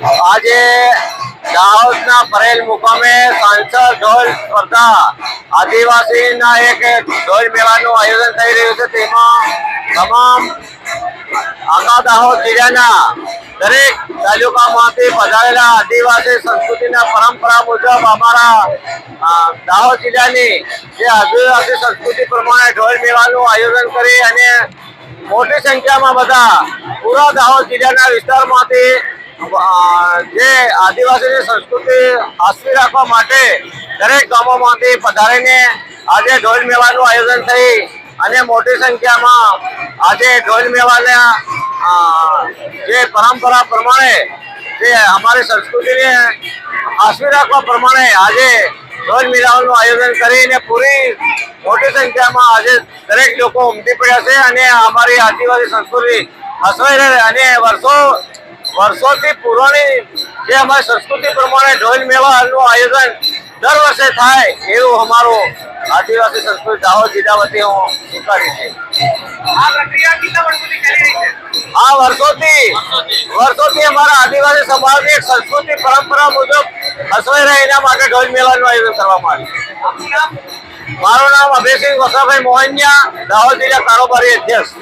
આજે દાહોદના પરેલ મુકામે સાંસદ ઢોલ સ્પર્ધા આદિવાસીના એક ઢોલ મેળાનું આયોજન થઈ રહ્યું છે. તેમાં તમામ આખા દાહોદ જિલ્લાના દરેક તાલુકામાંથી પધારેલા આદિવાસી સંસ્કૃતિના પરંપરા મુજબ અમારા દાહોદ જિલ્લાની જે આદિવાસી સંસ્કૃતિ પ્રમાણે ઢોલ મેળાનું આયોજન કરી અને મોટી સંખ્યામાં બધા પૂરા દાહોદ જિલ્લાના વિસ્તારમાંથી જે આદિવાસીની સંસ્કૃતિ હાંસવી રાખવા માટે દરેક ગામોમાંથી પધારીને આજે ઢોલ મેળાનું આયોજન થઈ અને મોટી સંખ્યામાં આજે ઢોલ મેળાના જે પરંપરા પ્રમાણે, જે અમારી સંસ્કૃતિને હાંસવી રાખવા પ્રમાણે આજે ઢોલ મેળાનું આયોજન કરીને પૂરી મોટી સંખ્યામાં આજે દરેક લોકો ઉમટી પડ્યા છે અને અમારી આદિવાસી સંસ્કૃતિ હસવાઈ રહે અને વર્ષો વર્ષોથી પુરાણી જે અમારી સંસ્કૃતિ પ્રમાણે ઢોલ મેળાનું આયોજન દર વર્ષે થાય એવું અમારું આદિવાસી સંસ્કૃતિ દાહોદ જિલ્લા વતી હું સ્વીકારી છે. આ વર્ષોથી વર્ષોથી અમારા આદિવાસી સમાજની એક સંસ્કૃતિ પરંપરા મુજબ હસવાઈ રહે એના માટે ઢોલ મેળાનું આયોજન કરવામાં આવ્યું. મારું નામ અભયસિંહ વસાભાઈ મોહનિયા દાહોદ જિલ્લા કારોબારી અધ્યક્ષ.